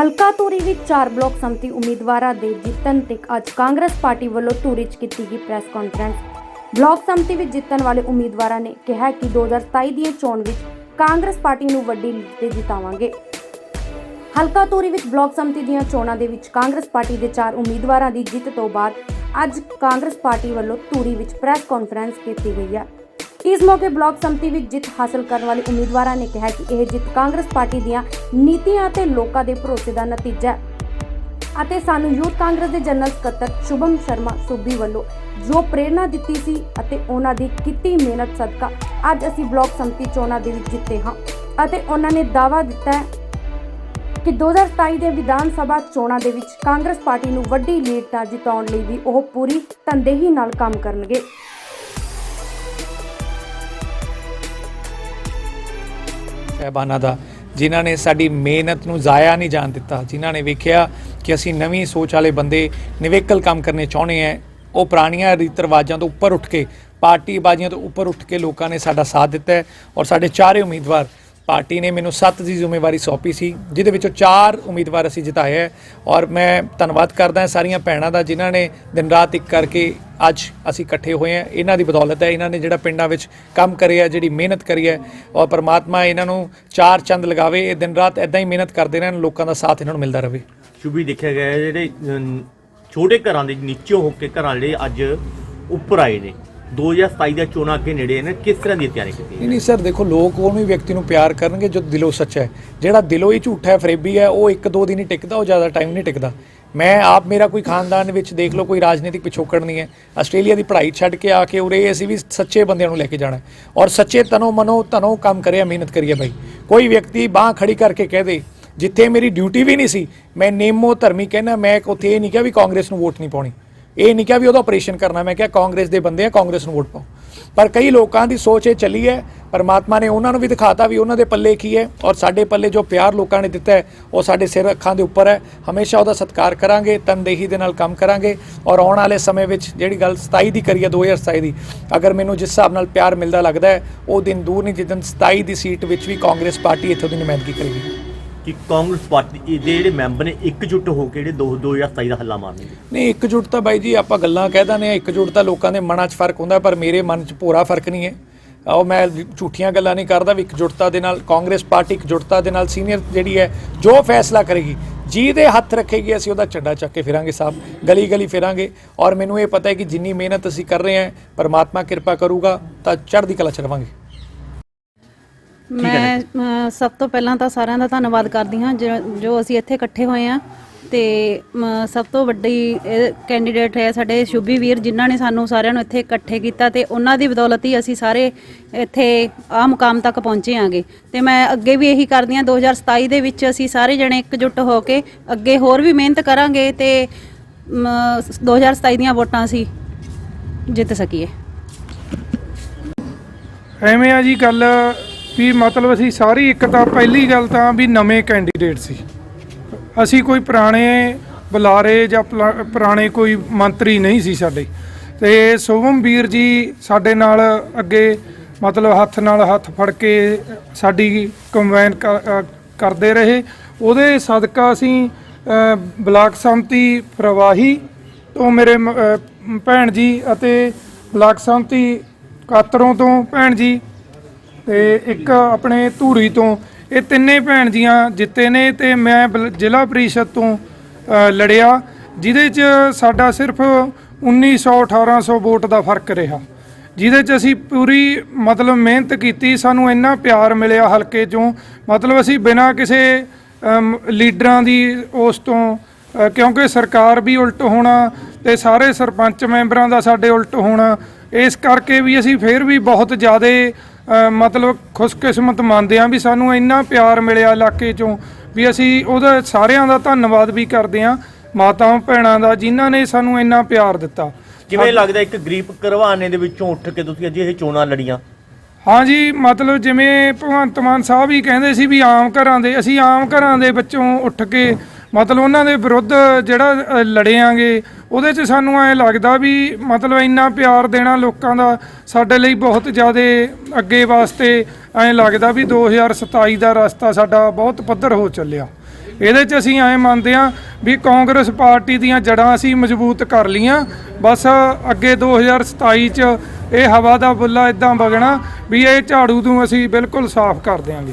ਹਲਕਾ ਧੂਰੀ ਵਿੱਚ ਚਾਰ ਬਲਾਕ ਸੰਮਤੀ ਉਮੀਦਵਾਰਾਂ ਦੇ ਜਿੱਤਣ ਤੇ ਅੱਜ ਕਾਂਗਰਸ ਪਾਰਟੀ ਵੱਲੋਂ ਧੂਰੀ 'ਚ ਕੀਤੀ ਗਈ ਪ੍ਰੈਸ ਕਾਨਫਰੰਸ। ਬਲਾਕ ਸੰਮਤੀ ਵਿੱਚ ਜਿੱਤਣ ਵਾਲੇ ਉਮੀਦਵਾਰਾਂ ਨੇ ਕਿਹਾ ਕਿ 2027 ਦੀਆਂ ਚੋਣ ਵਿੱਚ ਕਾਂਗਰਸ ਪਾਰਟੀ ਨੂੰ ਵੱਡੀ ਲੀਡ ਤੇ ਜਿਤਾਵਾਂਗੇ। ਹਲਕਾ ਧੂਰੀ ਵਿੱਚ ਬਲਾਕ ਸੰਮਤੀ ਦੀਆਂ ਚੋਣਾਂ ਦੇ ਵਿੱਚ ਕਾਂਗਰਸ ਪਾਰਟੀ ਦੇ ਚਾਰ ਉਮੀਦਵਾਰਾਂ ਦੀ ਜਿੱਤ ਤੋਂ ਬਾਅਦ ਅੱਜ ਕਾਂਗਰਸ ਪਾਰਟੀ ਵੱਲੋਂ ਧੂਰੀ ਵਿੱਚ ਪ੍ਰੈਸ ਕਾਨਫਰੰਸ ਕੀਤੀ ਗਈ ਹੈ। ਇਸ ਮੌਕੇ ਬਲਾਕ ਸੰਮਤੀ ਵਿੱਚ ਜਿੱਤ ਹਾਸਲ ਕਰਨ ਵਾਲੇ ਉਮੀਦਵਾਰਾਂ ਨੇ ਕਿਹਾ ਕਿ ਇਹ ਜਿੱਤ ਕਾਂਗਰਸ ਪਾਰਟੀ ਦੀਆਂ ਨੀਤੀਆਂ ਅਤੇ ਲੋਕਾਂ ਦੇ ਭਰੋਸੇ ਦਾ ਨਤੀਜਾ ਹੈ। ਅਤੇ ਸਾਨੂੰ ਯੂਥ ਕਾਂਗਰਸ ਦੇ ਜਨਰਲ ਸਕੱਤਰ ਸ਼ੁਭਮ ਸ਼ਰਮਾ ਸੁੱਬੀ ਵੱਲੋਂ ਜੋ ਪ੍ਰੇਰਣਾ ਦਿੱਤੀ ਸੀ ਅਤੇ ਉਹਨਾਂ ਦੀ ਕੀਤੀ ਮਿਹਨਤ ਸਦਕਾ ਅੱਜ ਅਸੀਂ ਬਲਾਕ ਸੰਮਤੀ ਚੋਣਾਂ ਦੇ ਵਿੱਚ ਜਿੱਤੇ ਹਾਂ। ਅਤੇ ਉਹਨਾਂ ਨੇ ਦਾਅਵਾ ਦਿੱਤਾ ਹੈ ਕਿ 2027 ਦੇ ਵਿਧਾਨ ਸਭਾ ਚੋਣਾਂ ਦੇ ਵਿੱਚ ਕਾਂਗਰਸ ਪਾਰਟੀ ਨੂੰ ਵੱਡੀ ਲੀਡ ਨਾਲ ਜਿਤਾਉਣ ਲਈ ਵੀ ਉਹ ਪੂਰੀ ਤਨਦੇਹੀ ਨਾਲ ਕੰਮ ਕਰਨਗੇ। ਸਾਹਿਬਾਨਾਂ ਦਾ, ਜਿਨ੍ਹਾਂ ਨੇ ਸਾਡੀ ਮਿਹਨਤ ਨੂੰ ਜ਼ਾਇਆ ਨਹੀਂ ਜਾਣ ਦਿੱਤਾ, ਜਿਨ੍ਹਾਂ ਨੇ ਵੇਖਿਆ ਕਿ ਅਸੀਂ ਨਵੀਂ ਸੋਚ ਵਾਲੇ ਬੰਦੇ ਨਿਵੇਕਲ ਕੰਮ ਕਰਨੇ ਚਾਹੁੰਦੇ ਆ ਉਹ ਪੁਰਾਣੀਆਂ ਰੀਤ ਰਿਵਾਜਾਂ ਤੋਂ ਉੱਪਰ ਉੱਠ ਕੇ ਪਾਰਟੀ ਬਾਜ਼ੀਆਂ ਤੋਂ ਉੱਪਰ ਉੱਠ ਕੇ ਲੋਕਾਂ ਨੇ ਸਾਡਾ ਸਾਥ ਦਿੱਤਾ ਹੈ ਔਰ ਸਾਡੇ ਚਾਰੇ ਉਮੀਦਵਾਰ ਪਾਰਟੀ ਨੇ ਮੈਨੂੰ ਸੱਤ ਦੀ ਜ਼ਿੰਮੇਵਾਰੀ ਸੌਂਪੀ ਸੀ, ਜਿਹਦੇ ਵਿੱਚੋਂ ਚਾਰ ਉਮੀਦਵਾਰ ਅਸੀਂ ਜਿਤਾਏ ਹੈ। ਔਰ ਮੈਂ ਧੰਨਵਾਦ ਕਰਦਾ ਹਾਂ ਸਾਰੀਆਂ ਭੈਣਾਂ ਦਾ, ਜਿਨ੍ਹਾਂ ਨੇ ਦਿਨ ਰਾਤ ਇੱਕ ਕਰਕੇ ਅੱਜ ਅਸੀਂ ਇਕੱਠੇ ਹੋਏ ਹਾਂ। ਇਹਨਾਂ ਦੀ ਬਦੌਲਤ ਹੈ, ਇਹਨਾਂ ਨੇ ਜਿਹੜਾ ਪਿੰਡਾਂ ਵਿੱਚ ਕੰਮ ਕਰਿਆ ਜਿਹੜੀ ਮਿਹਨਤ ਕਰੀ ਹੈ, ਔਰ ਪਰਮਾਤਮਾ ਇਹਨਾਂ ਨੂੰ ਚਾਰ ਚੰਦ ਲਗਾਵੇ। ਇਹ ਦਿਨ ਰਾਤ ਇਦਾਂ ਹੀ ਮਿਹਨਤ ਕਰਦੇ ਰਹਿਣ, ਲੋਕਾਂ ਦਾ ਸਾਥ ਇਹਨਾਂ ਨੂੰ ਮਿਲਦਾ ਰਹੇ। ਸ਼ੁਭੀ ਦੇਖਿਆ ਗਿਆ ਜਿਹੜੇ ਛੋਟੇ ਘਰਾਂ ਦੇ, ਨੀਚੇ ਹੋ ਕੇ ਘਰਾਂ ਜਿਹੜੇ ਅੱਜ ਉੱਪਰ ਆਏ ਨੇ। 2027 ਦੀਆਂ ਚੋਣਾਂ ਅੱਗੇ ਨੇੜੇ ਨੇ ਕਿਸ ਤਰ੍ਹਾਂ ਦੀ ਤਿਆਰੀ ਕੀਤੀ ਨਹੀਂ ਨਹੀਂ ਸਰ ਦੇਖੋ ਲੋਕ ਉਹਨੂੰ ਹੀ ਵਿਅਕਤੀ ਨੂੰ ਪਿਆਰ ਕਰਨਗੇ ਜੋ ਦਿਲੋਂ ਸੱਚਾ ਹੈ। ਜਿਹੜਾ ਦਿਲੋਂ ਹੀ ਝੂਠਾ ਹੈ ਫਰੇਬੀ ਹੈ ਉਹ ਇੱਕ ਦੋ ਦਿਨ ਹੀ ਟਿਕਦਾ ਉਹ ਜ਼ਿਆਦਾ ਟਾਈਮ ਨਹੀਂ ਟਿਕਦਾ। ਮੈਂ ਆਪ ਮੇਰਾ ਕੋਈ ਖਾਨਦਾਨ ਵਿੱਚ ਦੇਖ ਲਓ ਕੋਈ ਰਾਜਨੀਤਿਕ ਪਿਛੋਕੜ ਨਹੀਂ ਹੈ। ਆਸਟ੍ਰੇਲੀਆ ਦੀ ਪੜ੍ਹਾਈ ਛੱਡ ਕੇ ਆ ਕੇ ਉਰੇ ਅਸੀਂ ਵੀ ਸੱਚੇ ਬੰਦਿਆਂ ਨੂੰ ਲੈ ਕੇ ਜਾਣਾ। ਔਰ ਸੱਚੇ ਤਨੋ ਮਨੋ ਤਨੋ ਕੰਮ ਕਰਿਆ ਮਿਹਨਤ ਕਰੀਏ ਭਾਈ ਕੋਈ ਵਿਅਕਤੀ ਬਾਹ ਖੜੀ ਕਰਕੇ ਕਹਿ ਦੇ ਜਿੱਥੇ ਮੇਰੀ ਡਿਊਟੀ ਵੀ ਨਹੀਂ ਸੀ ਮੈਂ ਨੇਮੋ ਧਰਮੀ ਕਹਿਣਾ ਮੈਂ ਉੱਥੇ ਇਹ ਨਹੀਂ ਕਿਹਾ ਵੀ ਕਾਂਗਰਸ ਨੂੰ ਵੋਟ ਨਹੀਂ ਪਾਉਣੀ। ਇਹ ਨਹੀਂ ਕਿਹਾ ਵੀ ਉਹਦਾ ਆਪਰੇਸ਼ਨ ਕਰਨਾ, ਮੈਂ ਕਿਹਾ ਕਾਂਗਰਸ ਦੇ ਬੰਦੇ ਆ, ਕਾਂਗਰਸ ਨੂੰ ਵੋਟ ਪਾਓ। ਪਰ ਕਈ ਲੋਕਾਂ ਦੀ ਸੋਚ ਇਹ ਚੱਲੀ ਹੈ, ਪਰਮਾਤਮਾ ਨੇ ਉਹਨਾਂ ਨੂੰ ਵੀ ਦਿਖਾਤਾ ਵੀ ਉਹਨਾਂ ਦੇ ਪੱਲੇ ਕੀ ਹੈ ਔਰ ਸਾਡੇ ਪੱਲੇ ਜੋ ਪਿਆਰ ਲੋਕਾਂ ਨੇ ਦਿੱਤਾ ਹੈ, ਉਹ ਸਾਡੇ ਸਿਰ ਅੱਖਾਂ ਦੇ ਉੱਪਰ ਹੈ। ਹਮੇਸ਼ਾ ਉਹਦਾ ਸਤਿਕਾਰ ਕਰਾਂਗੇ, ਤਨਦੇਹੀ ਦੇ ਨਾਲ ਕੰਮ ਕਰਾਂਗੇ ਔਰ ਆਉਣ ਵਾਲੇ ਸਮੇਂ ਵਿੱਚ ਜਿਹੜੀ ਗੱਲ 27 ਦੀ ਕਰੀ ਹੈ 2027 ਦੀ, ਅਗਰ ਮੈਨੂੰ ਜਿਸ ਹਿਸਾਬ ਨਾਲ ਪਿਆਰ ਮਿਲਦਾ ਲੱਗਦਾ ਹੈ, ਉਹ ਦਿਨ ਦੂਰ ਨਹੀਂ ਜਿੱਦਨ 27 ਦੀ ਸੀਟ ਵਿੱਚ ਵੀ ਕਾਂਗਰਸ ਪਾਰਟੀ ਇੱਥੋਂ ਦੀ ਨੁਮਾਇੰਦਗੀ ਕਰੇਗੀ। ਕਿ ਕਾਂਗਰਸ ਪਾਰਟੀ ਦੇ ਜਿਹੜੇ ਮੈਂਬਰ ਨੇ ਇਕਜੁੱਟ ਹੋ ਕੇ ਜਿਹੜੇ 2 2027 ਦਾ ਹੱਲਾ ਮਾਰਨਗੇ ਨਹੀਂ, ਇੱਕਜੁੱਟ ਤਾਂ ਬਾਈ ਜੀ ਆਪਾਂ ਗੱਲਾਂ ਕਹਿ ਦਿੰਦੇ ਆ ਇੱਕਜੁੱਟ ਤਾਂ ਲੋਕਾਂ ਦੇ ਮਨਾਂ 'ਚ ਫ਼ਰਕ ਹੁੰਦਾ, ਪਰ ਮੇਰੇ ਮਨ 'ਚ ਪੂਰਾ ਫ਼ਰਕ ਨਹੀਂ ਹੈ। ਉਹ ਮੈਂ ਝੂਠੀਆਂ ਗੱਲਾਂ ਨਹੀਂ ਕਰਦਾ ਵੀ ਇੱਕਜੁੱਟਤਾ ਦੇ ਨਾਲ ਕਾਂਗਰਸ ਪਾਰਟੀ ਇੱਕਜੁੱਟਤਾ ਦੇ ਨਾਲ ਸੀਨੀਅਰ ਜਿਹੜੀ ਹੈ, ਜੋ ਫੈਸਲਾ ਕਰੇਗੀ, ਜਿਹਦੇ ਹੱਥ ਰੱਖੇਗੀ, ਅਸੀਂ ਉਹਦਾ ਝੰਡਾ ਚੱਕ ਕੇ ਫਿਰਾਂਗੇ ਸਾਹਿਬ ਗਲੀ ਗਲੀ ਫਿਰਾਂਗੇ। ਔਰ ਮੈਨੂੰ ਇਹ ਪਤਾ ਹੈ ਕਿ ਜਿੰਨੀ ਮਿਹਨਤ ਅਸੀਂ ਕਰ ਰਹੇ ਹਾਂ, ਪਰਮਾਤਮਾ ਕਿਰਪਾ ਕਰੂਗਾ, ਤਾਂ ਚੜ੍ਹਦੀ ਕਲਾ ਚ ਰਵਾਂਗੇ। ਮੈਂ ਅ, ਸਭ ਤੋਂ ਪਹਿਲਾਂ ਤਾਂ ਸਾਰਿਆਂ ਦਾ ਧੰਨਵਾਦ ਕਰਦੀ ਹਾਂ ਜੋ- ਜੋ ਅਸੀਂ ਇੱਥੇ ਇਕੱਠੇ ਹੋਏ ਆ ਤੇ ਮ, ਸਭ ਤੋਂ ਵੱਡੀ ਕੈਂਡੀਡੇਟ ਹੈ ਸਾਡੇ ਸ਼ੁਭੀ ਵੀਰ ਜਿਨ੍ਹਾਂ ਨੇ ਸਾਨੂੰ ਸਾਰਿਆਂ ਨੂੰ ਇੱਥੇ ਇਕੱਠੇ ਕੀਤਾ ਤੇ ਉਹਨਾਂ ਦੀ ਬਦੌਲਤ ਹੀ ਅਸੀਂ ਸਾਰੇ ਇੱਥੇ ਆ ਮੁਕਾਮ ਤੱਕ ਪਹੁੰਚੇ ਆਂਗੇ ਤੇ ਮੈਂ ਅੱਗੇ ਵੀ ਇਹੀ ਕਰਦੀ ਹਾਂ 2027 ਦੇ ਵਿੱਚ ਅਸੀਂ ਸਾਰੇ ਜਣੇ ਇਕਜੁੱਟ ਹੋ ਕੇ ਅੱਗੇ ਹੋਰ ਵੀ ਮਿਹਨਤ ਕਰਾਂਗੇ ਤੇ ਮ, 2027 ਦੀਆਂ ਵੋਟਾਂ ਅਸੀਂ ਜਿੱਤ ਸਕੀਏ। ਐਵੇਂ ਆ ਜੀ ਗੱਲ ਵੀ ਮਤਲਬ ਅਸੀਂ ਸਾਰੀ ਇੱਕ ਤਾਂ ਪਹਿਲੀ ਗੱਲ ਤਾਂ ਵੀ ਨਵੇਂ ਕੈਂਡੀਡੇਟ ਸੀ। ਅਸੀਂ ਕੋਈ ਪੁਰਾਣੇ ਬੁਲਾਰੇ ਜਾਂ ਪਲਾ- ਪੁਰਾਣੇ ਕੋਈ ਮੰਤਰੀ ਨਹੀਂ ਸੀ ਸਾਡੇ। ਤੇ ਸ਼ੁਭਮ ਵੀਰ ਜੀ ਸਾਡੇ ਨਾਲ ਅੱਗੇ ਮਤਲਬ ਹੱਥ ਨਾਲ ਹੱਥ ਫੜ ਕੇ ਸਾਡੀ ਕੰਬਾਈਨ ਕਰਦੇ ਰਹੇ। ਉਹਦੇ ਸਦਕਾ ਅਸੀਂ ਬਲਾਕ ਸੰਮਤੀ ਪ੍ਰਵਾਹੀ ਤੋਂ ਮੇਰੇ ਮ- ਭੈਣ ਜੀ ਅਤੇ ਬਲਾਕ ਸੰਮਤੀ ਕਾਤਰੋਂ ਤੋਂ ਭੈਣ ਜੀ ਤੇ ਇੱਕ ਆਪਣੇ ਧੂਰੀ ਤੋਂ ਇਹ ਤਿੰਨੇ ਭੈਣ ਜੀਆਂ ਜਿੱਤੇ ਨੇ ਤੇ ਮੈਂ ਬਲ- ਜ਼ਿਲ੍ਹਾ ਪ੍ਰੀਸ਼ਦ ਤੋਂ ਅ, ਲੜਿਆ ਜਿਹਦੇ 'ਚ ਸਾਡਾ ਸਿਰਫ 1900 1800 ਵੋਟ ਦਾ ਫ਼ਰਕ ਰਿਹਾ। ਜਿਹਦੇ 'ਚ ਅਸੀਂ ਪੂਰੀ ਮਤਲਬ ਮਿਹਨਤ ਕੀਤੀ ਸਾਨੂੰ ਇੰਨਾ ਪਿਆਰ ਮਿਲਿਆ ਹਲਕੇ 'ਚੋਂ। ਮਤਲਬ ਅਸੀਂ ਬਿਨਾਂ ਕਿਸੇ ਅਮ, ਲੀਡਰਾਂ ਦੀ ਉਸ ਤੋਂ ਅ, ਕਿਉਂਕਿ ਸਰਕਾਰ ਵੀ ਉਲਟ ਹੋਣਾ ਤੇ ਸਾਰੇ ਸਰਪੰਚ ਮੈਂਬਰਾਂ ਦਾ ਸਾਡੇ ਉਲਟ ਹੋਣਾ ਇਸ ਕਰਕੇ ਵੀ ਅਸੀਂ ਫੇਰ ਵੀ ਬਹੁਤ ਜ਼ਿਆਦਾ ਮਤਲਬ ਖੁਸ਼ਕਿਸਮਤ ਮੰਨਦੇ ਹਾਂ ਵੀ ਸਾਨੂੰ ਇੰਨਾ ਪਿਆਰ ਮਿਲਿਆ ਇਲਾਕੇ ਚੋਂ ਵੀ ਅਸੀਂ ਉਹਦਾ ਸਾਰਿਆਂ ਦਾ ਧੰਨਵਾਦ ਵੀ ਕਰਦੇ ਹਾਂ ਮਾਤਾਵਾਂ ਭੈਣਾਂ ਦਾ ਜਿਨ੍ਹਾਂ ਨੇ ਸਾਨੂੰ ਇੰਨਾ ਪਿਆਰ ਦਿੱਤਾ। ਕਿਵੇਂ ਲੱਗਦਾ ਇੱਕ ਗਰੀਬ ਘਰਵਾਨੇ ਦੇ ਵਿੱਚੋਂ ਉੱਠ ਕੇ ਤੁਸੀਂ ਅੱਜ ਇਹ ਚੋਣਾਂ ਲੜੀਆਂ? ਹਾਂਜੀ ਮਤਲਬ ਜਿਵੇਂ ਭਗਵੰਤ ਮਾਨ ਸਾਹਿਬ ਹੀ ਕਹਿੰਦੇ ਸੀ ਵੀ ਆਮ ਘਰਾਂ ਦੇ ਅਸੀਂ ਆਮ ਘਰਾਂ ਦੇ ਵਿੱਚੋਂ ਉੱਠ ਕੇ ਮਤਲਬ ਉਹਨਾਂ ਦੇ ਵਿਰੁੱਧ ਜਿਹੜਾ ਅ, ਲੜਿਆਂਗੇ ਉਹਦੇ 'ਚ ਸਾਨੂੰ ਐ ਲੱਗਦਾ ਵੀ ਮਤਲਬ ਇੰਨਾ ਪਿਆਰ ਦੇਣਾ ਲੋਕਾਂ ਦਾ ਸਾਡੇ ਲਈ ਬਹੁਤ ਜ਼ਿਆਦਾ ਅੱਗੇ ਵਾਸਤੇ ਐ ਲੱਗਦਾ ਵੀ 2027 ਦਾ ਰਸਤਾ ਸਾਡਾ ਬਹੁਤ ਪੱਧਰ ਹੋ ਚੱਲਿਆ। ਇਹਦੇ 'ਚ ਅਸੀਂ ਐਂ ਮੰਨਦੇ ਹਾਂ ਵੀ ਕਾਂਗਰਸ ਪਾਰਟੀ ਦੀਆਂ ਜੜਾਂ ਅਸੀਂ ਮਜ਼ਬੂਤ ਕਰ ਲੀਆਂ ਬਸ ਅੱਗੇ 2027 'ਚ ਇਹ ਹਵਾ ਦਾ ਬੁੱਲਾ ਇਦਾਂ ਵਗਣਾ ਵੀ ਇਹ ਝਾੜੂ ਨੂੰ ਅਸੀਂ ਬਿਲਕੁਲ ਸਾਫ਼ ਕਰ ਦਿਆਂਗੇ।